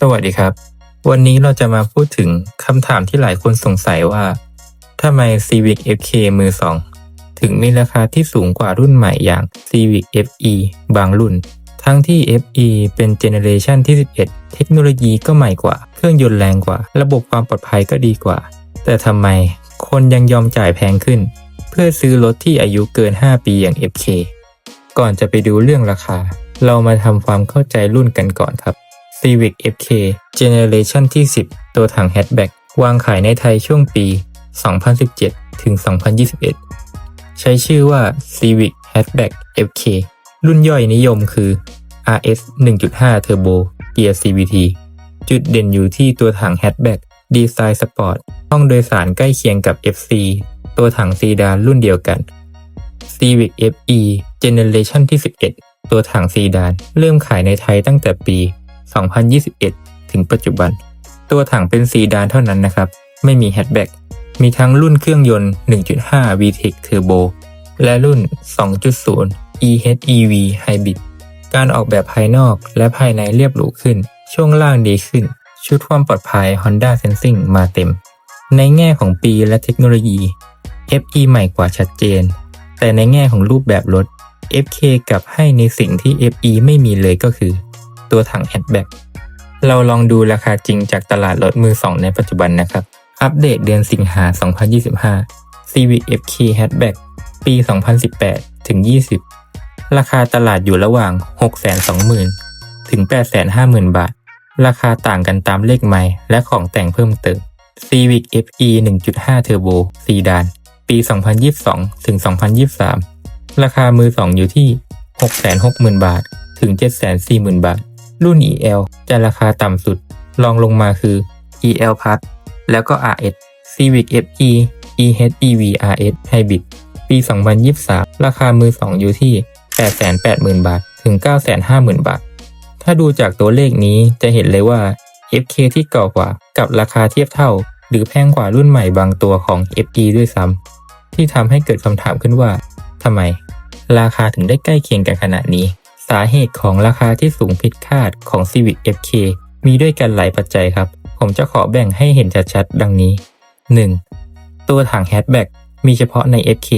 สวัสดีครับ วันนี้เราจะมาพูดถึงคำถามที่หลายคนสงสัยว่าทำไม Civic FK มือ2ถึงมีราคาที่สูงกว่ารุ่นใหม่อย่าง Civic FE บางรุ่น ทั้งที่ FE เป็นเจเนเรชันที่ 11 เทคโนโลยีก็ใหม่กว่า เครื่องยนต์แรงกว่า ระบบความปลอดภัยก็ดีกว่า แต่ทำไมคนยังยอมจ่ายแพงขึ้น เพื่อซื้อรถที่อายุเกิน 5 ปีอย่าง FK ก่อนจะไปดูเรื่องราคา เรามาทำความเข้าใจรุ่นกันก่อนครับ Civic FK Generation ที่ 10 ตัวถังแฮชแบ็กวางขายในไทยช่วงปี 2017 ถึง 2021 ใช้ชื่อว่า Civic Hatchback FK รุ่นย่อยนิยมคือ RS 1.5 Turbo Gear CVT จุดเด่นอยู่ที่ตัวถังแฮชแบ็กดีไซน์สปอร์ตห้องโดยสารใกล้เคียงกับ FC ตัวถังซีดานรุ่นเดียวกัน Civic FE Generation ที่ 11 ตัวถังซีดาน เริ่มขายในไทยตั้งแต่ปี 2021 ถึงปัจจุบัน ตัวถังเป็นซีดานเท่านั้นนะครับ ไม่มีแฮชแบ็กมีทั้งรุ่นเครื่องยนต์ 1.5 VTEC Turbo และรุ่น 2.0 EHEV Hybrid การออกแบบภายนอกและภายในเรียบหรูขึ้น ช่วงล่างดีขึ้น ชุดความปลอดภัย Honda Sensing มาเต็ม ในแง่ของปีและเทคโนโลยี FE ใหม่กว่าชัดเจน แต่ในแง่ของรูปแบบรถ FK กลับให้ในสิ่งที่ FE ไม่มีเลยก็คือ ตัวถังแฮชแบ็กเราลองดูราคาจริงจากตลาดรถมือสองในปัจจุบันนะครับ อัปเดตเดือนสิงหา 2025 Civic FK Hatchback ปี 2018 ถึง 20 ราคาตลาดอยู่ระหว่าง 620,000 ถึง 850,000 บาท ราคาต่างกันตามเลขไมล์และของแต่งเพิ่มเติม Civic FE 1.5 Turbo ซีดาน ปี 2022 ถึง 2023 ราคามือ2อยู่ที่ 660,000 บาท ถึง 740,000 บาท รุ่น EL จะราคาต่ำสุดรองลงมาคือ EL Plus แล้วก็ RS Civic FE EHEV RS Hybrid ปี 2023 ราคามือ 2 อยู่ที่ 880,000 บาท ถึง 950,000 บาท ถ้าดูจากตัวเลขนี้จะเห็นเลยว่า FK ที่เก่ากว่ากับราคาเทียบเท่า หรือแพงกว่ารุ่นใหม่บางตัวของ FE ด้วยซ้ำที่ทำให้เกิดคำถามขึ้นว่าทำไม ราคาถึงได้ใกล้เคียงกันขนาดนี้ สาเหตุของราคาที่สูงผิดคาดของ Civic FK มีด้วยกันหลายปัจจัยครับ ผมจะขอแบ่งให้เห็นชัดๆดังนี้ 1. ตัวถังแฮชแบ็กมีเฉพาะใน FK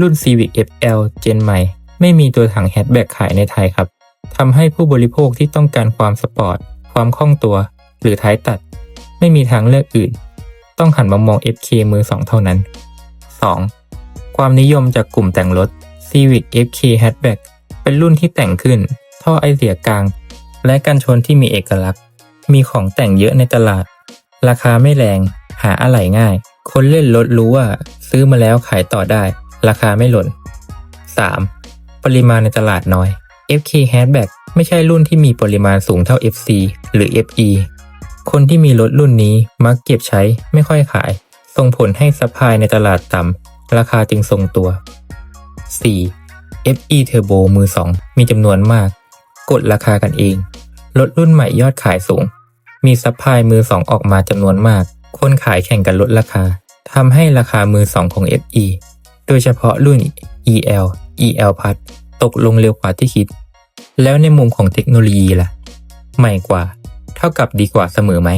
รุ่น Civic FL Gen ใหม่ ไม่มีตัวถังแฮชแบ็กขายในไทยครับทำให้ผู้บริโภคที่ต้องการความสปอร์ต ความคล่องตัว หรือท้ายตัด ไม่มีทางเลือกอื่น ต้องหันมามอง FK มือ2เท่านั้น 2. ความนิยมจากกลุ่มแต่งรถ Civic FK Hatchback เป็นรุ่นที่แต่งขึ้น ท่อไอเสียกลาง และกันชนที่มีเอกลักษณ์ มีของแต่งเยอะในตลาด ราคาไม่แรง หาอะไหล่ง่าย คนเล่นรถรู้ว่าซื้อมาแล้วขายต่อได้ ราคาไม่หล่น 3. ปริมาณในตลาดน้อย FK Hatchback ไม่ใช่รุ่นที่มีปริมาณสูงเท่า FC หรือ FE คนที่มีรถรุ่นนี้มักเก็บใช้ไม่ค่อยขาย ส่งผลให้ซัพพลายในตลาดต่ำราคาจึงทรงตัว 4. FE Turbo มือ 2 มีจำนวนมาก กดราคากันเอง รถรุ่นใหม่ยอดขายสูง มีซัพพลายมือ 2 ออกมาจำนวนมาก คนขายแข่งกันลดราคาทำให้ราคามือ 2 ของ FE โดยเฉพาะรุ่น EL EL Plus ตกลงเร็วกว่าที่คิด แล้วในมุมของเทคโนโลยีล่ะ ใหม่กว่า เท่ากับดีกว่าเสมอไหม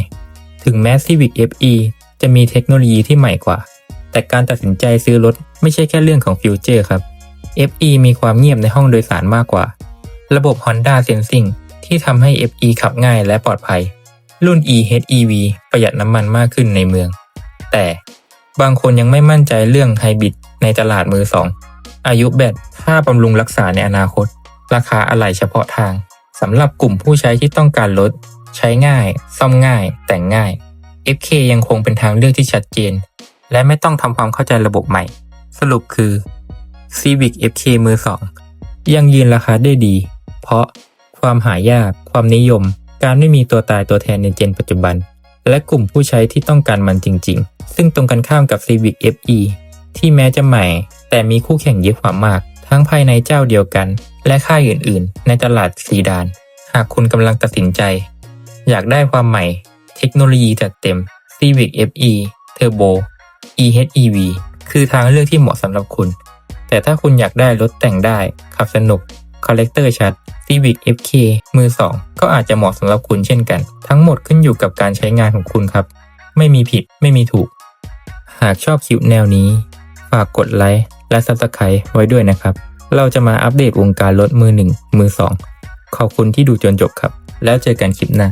ถึงแม้ Civic FE จะมีเทคโนโลยีที่ใหม่กว่า แต่การตัดสินใจซื้อรถไม่ใช่แค่เรื่องของฟิวเจอร์ครับ FE มีความเงียบในห้องโดยสารมากกว่า ระบบ Honda Sensing ที่ทำให้ FE ขับง่ายและปลอดภัย รุ่น EHEV ประหยัดน้ำมันมากขึ้นในเมือง แต่บางคนยังไม่มั่นใจเรื่องไฮบริดในตลาดมือสอง อายุแบตค่าบำรุงรักษาในอนาคต ราคาอะไหล่เฉพาะทางสำหรับกลุ่มผู้ใช้ที่ต้องการรถใช้ง่าย ซ่อมง่าย แต่งง่าย FK ยังคงเป็นทางเลือกที่ชัดเจน และไม่ต้องทำความเข้าใจระบบใหม่ สรุปคือ Civic FK มือ2ยังยืนราคาได้ดี เพราะความหายาก ความนิยม การไม่มีตัวตายตัวแทนในเจนปัจจุบัน และกลุ่มผู้ใช้ที่ต้องการมันจริง ๆ ซึ่งตรงกันข้ามกับ Civic FE ที่แม้จะใหม่ แต่มีคู่แข่งเยอะกว่ามาก ทั้งภายในเจ้าเดียวกัน และค่ายอื่น ๆ ในตลาดซีดาน หากคุณกำลังตัดสินใจ อยากได้ความใหม่ เทคโนโลยีจัดเต็ม Civic FE Turbo EHEV คือทางเลือกที่เหมาะสำหรับคุณ แต่ถ้าคุณอยากได้รถแต่งได้ ขับสนุกคอลเลกเตอร์ชัด Civic FK มือ 2 ก็อาจจะเหมาะสำหรับคุณเช่นกัน ทั้งหมดขึ้นอยู่กับการใช้งานของคุณครับ ไม่มีผิดไม่มีถูก หากชอบคลิปแนวนี้ ฝากกดไลค์และ Subscribe ไว้ด้วยนะครับ เราจะมาอัปเดตวงการรถมือ 1 มือ 2 ขอบคุณที่ดูจนจบครับ แล้วเจอกันคลิปหน้า